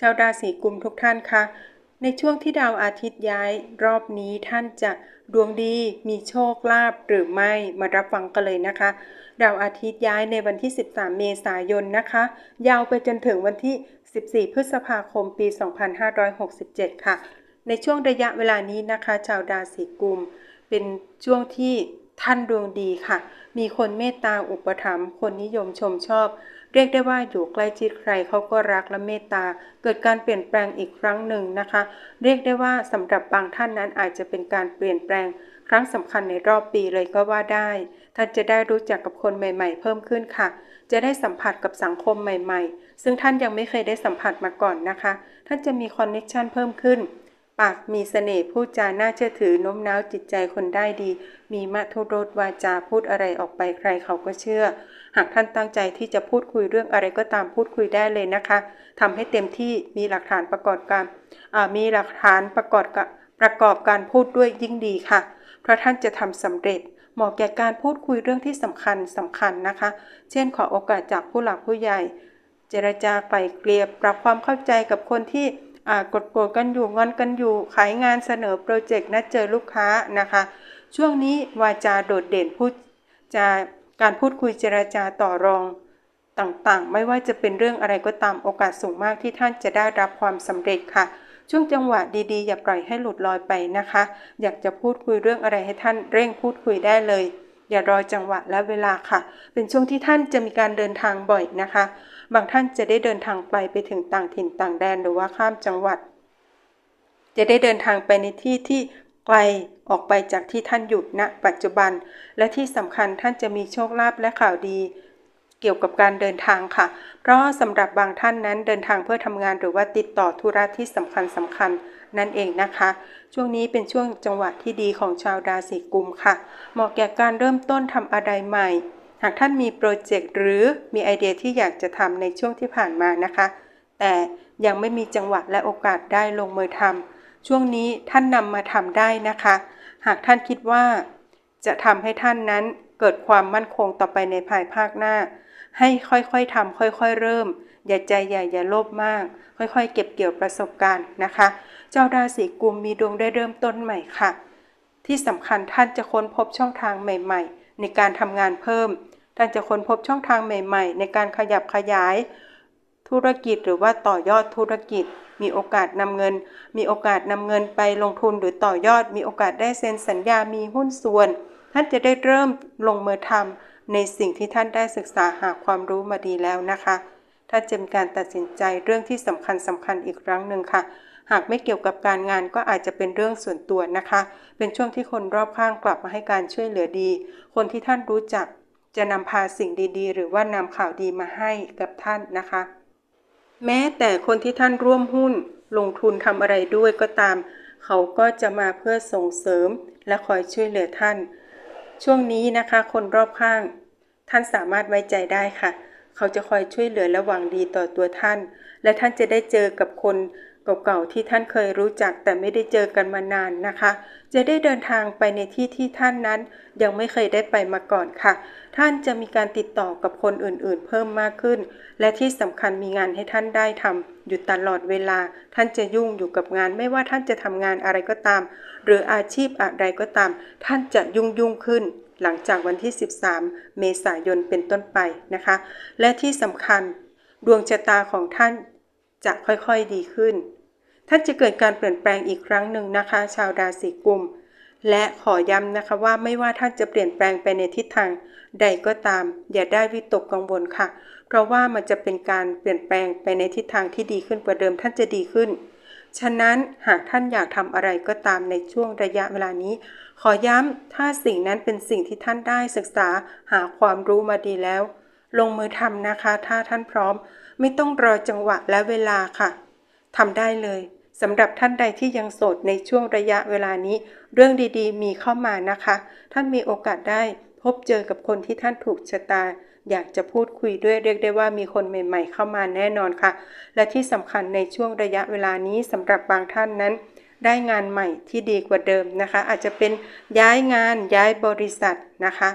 ชาวราศีกุมทุกท่านคะในช่วงที่ดาวอาทิตย์ย้ายรอบนี้ท่านจะดวงดีมีโชคลาภหรือไม่มารับฟังกันเลยนะคะ ดาวอาทิตย์ย้ายในวันที่ 13 เมษายนนะคะ ยาวไปจนถึงวันที่ 14 พฤษภาคมปี 2567 ค่ะ ในช่วงระยะเวลานี้นะคะ ชาวราศีกุม เป็นช่วงที่ ท่านดวงดีค่ะ มีคนเมตตาอุปถัมภ์คนนิยมชมชอบ เรียกได้ว่าอยู่ใกล้ชิดใครเขาก็รักและเมตตา เกิดการเปลี่ยนแปลงอีกครั้งหนึ่งนะคะ เรียกได้ว่าสำหรับบางท่านนั้นอาจจะเป็นการเปลี่ยนแปลงครั้งสำคัญในรอบปีเลยก็ว่าได้ ท่านจะได้รู้จักกับคนใหม่ ๆ เพิ่มขึ้นค่ะ จะได้สัมผัสกับสังคมใหม่ ๆ ซึ่งท่านยังไม่เคยได้สัมผัสมาก่อนนะคะ ท่านจะมีคอนเน็ชันเพิ่มขึ้น ปากมีเสน่ห์พูดจาน่าเชื่อถือโน้มน้าวจิตใจคนได้ดี มีมัทุรสวาจาพูดอะไรออกไปใครเขาก็เชื่อ หากท่านตั้งใจที่จะพูดคุยเรื่องอะไรก็ตามพูดคุยได้เลยนะคะทำให้เต็มที่มีหลักฐานประกอบการมีหลักฐานประกอบกับประกอบการพูดด้วยยิ่งดีค่ะ เพราะท่านจะทำสำเร็จเหมาะแก่การพูดคุยเรื่องที่สำคัญสำคัญนะคะ เช่นขอโอกาสจากผู้หลักผู้ใหญ่ เจรจาไกล่เกลี่ยปรับความเข้าใจกับคนที่ กดโกรธกันอยู่งอนกันอยู่ ขายงานเสนอโปรเจกต์นัดเจอลูกค้านะคะ ช่วงนี้วาจาโดดเด่นพูดจาการพูดคุยเจรจาต่อรองต่างๆ ไม่ว่าจะเป็นเรื่องอะไรก็ตามโอกาสสูงมากที่ท่านจะได้รับความสำเร็จค่ะ ช่วงจังหวะดีๆ อย่าปล่อยให้หลุดลอยไปนะคะ อยากจะพูดคุยเรื่องอะไรให้ท่านเร่งพูดคุยได้เลย อย่ารอจังหวะและเวลาค่ะ เป็นช่วงที่ท่านจะมีการเดินทางบ่อยนะคะ บางท่านจะได้เดินทางไปไปถึงต่างถิ่นต่างแดนหรือว่าข้ามจังหวัด จะได้เดินทางไปในที่ที่ไกลออกไปจากที่ท่านอยู่ณปัจจุบัน และที่สำคัญท่านจะมีโชคลาภและข่าวดี เกี่ยวกับการเดินทางค่ะ เพราะสำหรับบางท่านนั้นเดินทางเพื่อทำงานหรือว่าติดต่อธุระที่สำคัญสำคัญนั่นเองนะคะ ช่วงนี้เป็นช่วงจังหวะที่ดีของชาวราศีกุมค่ะ เหมาะแก่การเริ่มต้นทำอะไรใหม่ หากท่านมีโปรเจกต์หรือมีไอเดียที่อยากจะทำในช่วงที่ผ่านมานะคะ แต่ยังไม่มีจังหวะและโอกาสได้ลงมือทำช่วงนี้ท่านนำมาทำได้นะคะ หากท่านคิดว่า จะทำให้ท่านนั้นเกิดความมั่นคงต่อไปในภายภาคหน้า ให้ค่อยๆทำค่อยๆ เริ่ม อย่าใจใหญ่อย่าโลภมาก ค่อยๆ เก็บเกี่ยวประสบการณ์นะคะ เจ้าราศีกุมมีดวงได้เริ่มต้นใหม่ค่ะ ที่สำคัญท่านจะค้นพบช่องทางใหม่ ๆ ในการทำงานเพิ่ม ท่านจะค้นพบช่องทางใหม่ ๆ ในการขยับขยาย ธุรกิจหรือว่าต่อยอดธุรกิจมีโอกาสนำเงิน มีโอกาสนำเงินไปลงทุนหรือต่อยอด มีโอกาสได้เซ็นสัญญา มีหุ้นส่วน ท่านจะได้เริ่มลงมือทำ ในสิ่งที่ท่านได้ศึกษาหาความรู้มาดีแล้วนะคะท่านจะมีการตัดสินใจเรื่องที่สำคัญสำคัญอีกครั้งหนึ่งค่ะ หากไม่เกี่ยวกับการงานก็อาจจะเป็นเรื่องส่วนตัวนะคะ เป็นช่วงที่คนรอบข้างกลับมาให้การช่วยเหลือดี คนที่ท่านรู้จักจะนำพาสิ่งดีๆ หรือว่านำข่าวดีมาให้กับท่านนะคะ แม้แต่คนที่ท่านร่วมหุ้น ลงทุนทำอะไรด้วยก็ตาม เขาก็จะมาเพื่อส่งเสริมและคอยช่วยเหลือท่าน ช่วงนี้นะคะ คนรอบข้าง ท่านสามารถไว้ใจได้ค่ะ เขาจะคอยช่วยเหลือและหวังดีต่อตัวท่าน และท่านจะได้เจอกับคนเก่าๆที่ท่านเคยรู้จักแต่ไม่ได้เจอกันมานานนะคะ จะได้เดินทางไปในที่ที่ท่านนั้น ยังไม่เคยได้ไปมาก่อนค่ะ ท่านจะมีการติดต่อกับคนอื่นๆ เพิ่มมากขึ้น และที่สำคัญมีงานให้ท่านได้ทำอยู่ตลอดเวลา ท่านจะยุ่งอยู่กับงาน ไม่ว่าท่านจะทำงานอะไรก็ตาม หรืออาชีพอะไรก็ตาม ท่านจะยุ่งยุ่งขึ้น หลังจากวันที่ 13 เมษายนเป็นต้นไปนะคะ และที่สำคัญดวงชะตาของท่านจะค่อยๆดีขึ้น ท่านจะเกิดการเปลี่ยนแปลงอีกครั้งหนึ่งนะคะ ชาวราศีกุม และขอย้ำนะคะว่าไม่ว่าท่านจะเปลี่ยนแปลงไปในทิศทางใดก็ตาม อย่าได้วิตกกังวลค่ะ เพราะว่ามันจะเป็นการเปลี่ยนแปลงไปในทิศทางที่ดีขึ้นกว่าเดิมท่านจะดีขึ้น ฉะนั้นหากท่านอยากทำอะไรก็ตามในช่วงระยะเวลานี้ ขอย้ำถ้าสิ่งนั้นเป็นสิ่งที่ท่านได้ศึกษาหาความรู้มาดีแล้ว ลงมือทำนะคะ ถ้าท่านพร้อม ไม่ต้องรอจังหวะและเวลาค่ะทำได้เลยสำหรับท่านใดที่ยังโสดในช่วงระยะเวลานี้ เรื่องดีๆ มีเข้ามานะคะ ท่านมีโอกาสได้พบเจอกับคนที่ท่านถูกชะตา อยากจะพูดคุยด้วยเรียกได้ว่ามีคนใหม่ๆ เข้ามาแน่นอนค่ะ และที่สำคัญในช่วงระยะเวลานี้สำหรับบางท่านนั้น ได้งานใหม่ที่ดีกว่าเดิมนะคะ อาจจะเป็นย้ายงานย้ายบริษัทนะคะ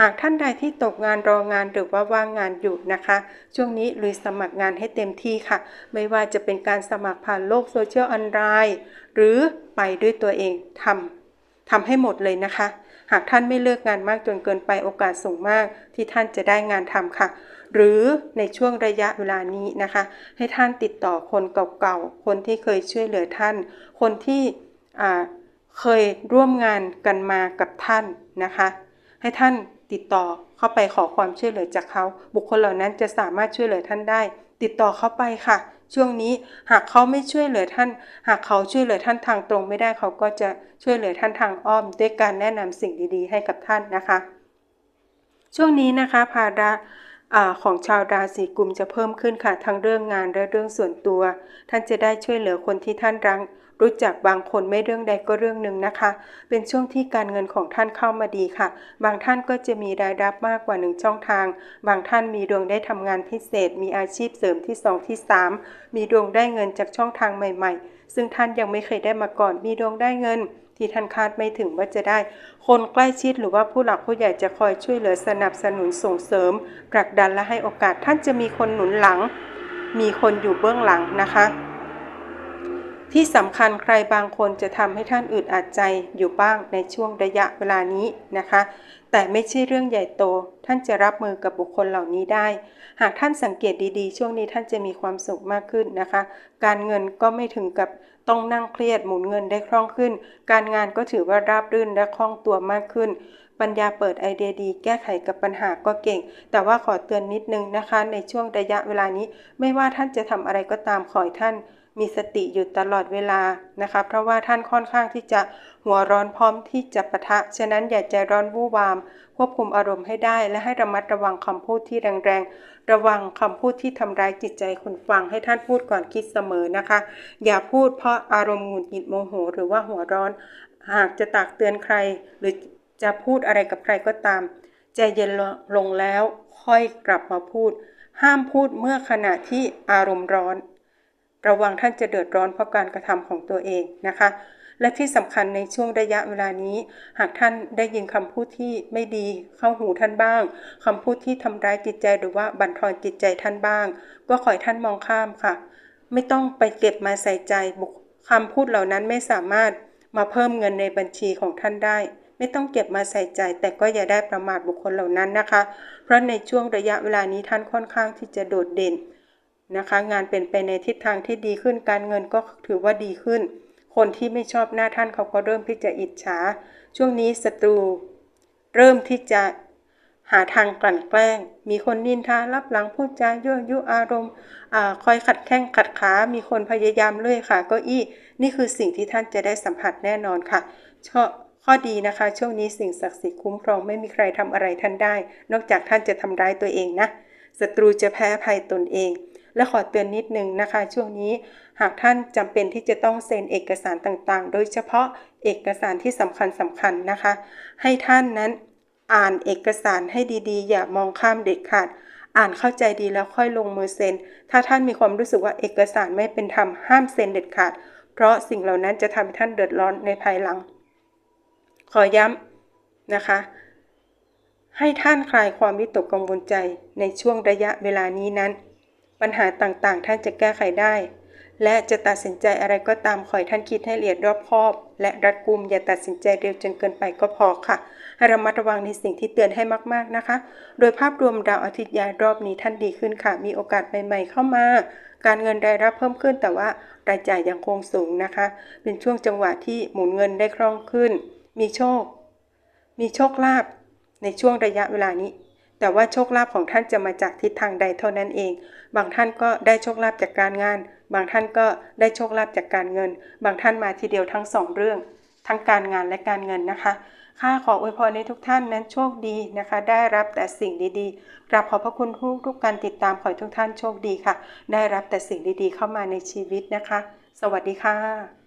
หากท่านใดที่ตกงานรองานหรือว่าว่างงานอยู่นะคะ ช่วงนี้ลุยสมัครงานให้เต็มที่ค่ะ ไม่ว่าจะเป็นการสมัครผ่านโลกโซเชียลออนไลน์หรือไปด้วยตัวเองทำทำให้หมดเลยนะคะ หากท่านไม่เลือกงานมากจนเกินไปโอกาสสูงมากที่ท่านจะได้งานทำค่ะ หรือในช่วงระยะเวลานี้นะคะ ให้ท่านติดต่อคนเก่าๆ คนที่เคยช่วยเหลือท่าน คนที่เคยร่วมงานกันมากับท่านนะคะ ให้ท่านติดต่อเข้าไปขอความช่วยเหลือจากเขา บุคคลเหล่านั้นจะสามารถช่วยเหลือท่านได้ ติดต่อเข้าไปค่ะ ช่วงนี้หากเขาไม่ช่วยเหลือท่าน หากเขาช่วยเหลือท่านทางตรงไม่ได้เขาก็จะช่วยเหลือท่านทางอ้อม ด้วยการแนะนำสิ่งดีๆ ให้กับท่านนะคะ ช่วงนี้นะคะภาระของชาวราศีกุมจะเพิ่มขึ้นค่ะ ทั้งเรื่องงานและเรื่องส่วนตัว ท่านจะได้ช่วยเหลือคนที่ท่านรักรู้จักบางคนไม่เรื่องใดก็เรื่องหนึ่งนะคะ เป็นช่วงที่การเงินของท่านเข้ามาดีค่ะ บางท่านก็จะมีรายรับมากกว่าหนึ่งช่องทาง บางท่านมีดวงได้ทำงานพิเศษ มีอาชีพเสริมที่ 2 ที่ 3 มีดวงได้เงินจากช่องทางใหม่ ๆ ซึ่งท่านยังไม่เคยได้มาก่อน มีดวงได้เงิน ที่ท่านคาดไม่ถึงว่าจะได้ คนใกล้ชิดหรือว่าผู้หลักผู้ใหญ่จะคอยช่วยเหลือสนับสนุนส่งเสริมผลักดันและให้โอกาสท่านจะมีคนหนุนหลัง มีคนอยู่เบื้องหลังนะคะ ที่สำคัญใครบางคนจะทำให้ท่านอึดอัดใจอยู่บ้างในช่วงระยะเวลานี้นะคะ แต่ไม่ใช่เรื่องใหญ่โต ท่านจะรับมือกับบุคคลเหล่านี้ได้ หากท่านสังเกตดีๆ ช่วงนี้ท่านจะมีความสุขมากขึ้นนะคะ การเงินก็ไม่ถึงกับ ต้องนั่งเครียดหมุนเงินได้คล่องขึ้น การงานก็ถือว่าราบรื่นและคล่องตัวมากขึ้น ปัญญาเปิดไอเดียดี แก้ไขกับปัญหาก็เก่ง แต่ว่าขอเตือนนิดนึงนะคะ ในช่วงระยะเวลานี้ ไม่ว่าท่านจะทำอะไรก็ตามขอให้ท่าน มีสติอยู่ตลอดเวลานะคะ เพราะว่าท่านค่อนข้างที่จะหัวร้อนพร้อมที่จะปะทะ ฉะนั้นอย่าใจร้อนวู่วาม ควบคุมอารมณ์ให้ได้ และให้ระมัดระวังคำพูดที่แรงๆ ระวังคำพูดที่ทำร้ายจิตใจคนฟังให้ท่านพูดก่อนคิดเสมอนะคะ อย่าพูดเพราะอารมณ์หงุดหงิดโมโห หรือว่าหัวร้อน หากจะตักเตือนใคร หรือจะพูดอะไรกับใครก็ตามใจเย็นลงแล้วค่อยกลับมาพูด ห้ามพูดเมื่อขณะที่อารมณ์ร้อน ระวังท่านจะเดือดร้อนเพราะการกระทำของตัวเองนะคะ และที่สำคัญในช่วงระยะเวลานี้ หากท่านได้ยินคำพูดที่ไม่ดีเข้าหูท่านบ้างคำพูดที่ทำร้ายจิตใจหรือว่าบั่นทอนจิตใจท่านบ้าง ก็ขอให้ท่านมองข้ามค่ะ ไม่ต้องไปเก็บมาใส่ใจบุคคำพูดเหล่านั้นไม่สามารถมาเพิ่มเงินในบัญชีของท่านได้ ไม่ต้องเก็บมาใส่ใจ แต่ก็อย่าได้ประมาทบุคคลเหล่านั้นนะคะ เพราะในช่วงระยะเวลานี้ท่านค่อนข้างที่จะโดดเด่น นะคะ งานเป็นไปในทิศทางที่ดีขึ้นการเงินก็ถือว่าดีขึ้น คนที่ไม่ชอบหน้าท่านเขาก็เริ่มที่จะอิจฉา ช่วงนี้ศัตรู เริ่มที่จะหาทางกลั่นแกล้ง มีคนนินทารับหลังพูดจายั่วยุอารมณ์อคอยขัดแข้งขัดขา มีคนพยายามเลื่อยขาเก้าอี้ นี่คือสิ่งที่ท่านจะได้สัมผัสแน่นอนค่ะข้อดีนะคะ ช่วงนี้สิ่งศักดิ์สิทธิ์คุ้มครองไม่มีใครทำอะไรท่านได้ นอกจากท่านจะทำร้ายตัวเองนะศัตรูจะแพ้ภัยตนเอง และขอเตือนนิดนึงนะคะ ช่วงนี้หากท่านจำเป็นที่จะต้องเซ็นเอกสารต่างๆ โดยเฉพาะเอกสารที่สำคัญสำคัญนะคะ ให้ท่านนั้นอ่านเอกสารให้ดีๆ อย่ามองข้ามเด็ดขาดอ่านเข้าใจดีแล้วค่อยลงมือเซ็น ถ้าท่านมีความรู้สึกว่าเอกสารไม่เป็นธรรมห้ามเซ็นเด็ดขาด เพราะสิ่งเหล่านั้นจะทำให้ท่านเดือดร้อนในภายหลัง ขอย้ำนะคะ ให้ท่านคลายความวิตกกังวลใจในช่วงระยะเวลานี้นั้น ปัญหาต่างๆ ท่านจะแก้ไขได้ และจะตัดสินใจอะไรก็ตามขอให้ท่านคิดให้ละเอียดรอบคอบ และรัดกุมอย่าตัดสินใจเร็วจนเกินไปก็พอค่ะให้ระมัดระวังในสิ่งที่เตือนให้มากๆนะคะ โดยภาพรวมดาวอาทิตย์ย้ายรอบนี้ท่านดีขึ้นค่ะ มีโอกาสใหม่ๆเข้ามา การเงินรายรับเพิ่มขึ้น แต่ว่ารายจ่ายยังคงสูงนะคะ เป็นช่วงจังหวะที่หมุนเงินได้คล่องขึ้น มีโชค มีโชคลาภในช่วงระยะเวลานี้ แต่ว่าโชคลาภของท่านจะมาจากทิศทางใดเท่านั้นเอง บางท่านก็ได้โชคลาภจากการงาน บางท่านก็ได้โชคลาภจากการเงิน บางท่านมาทีเดียวทั้งสองเรื่อง ทั้งการงานและการเงินนะคะข้าขออวยพรในทุกท่านนั้นโชคดีนะคะ ได้รับแต่สิ่งดีๆกราบขอบพระคุณทุกทุกการติดตามขอทุกท่านโชคดีค่ะ ได้รับแต่สิ่งดีๆ เข้ามาในชีวิตนะคะ สวัสดีค่ะ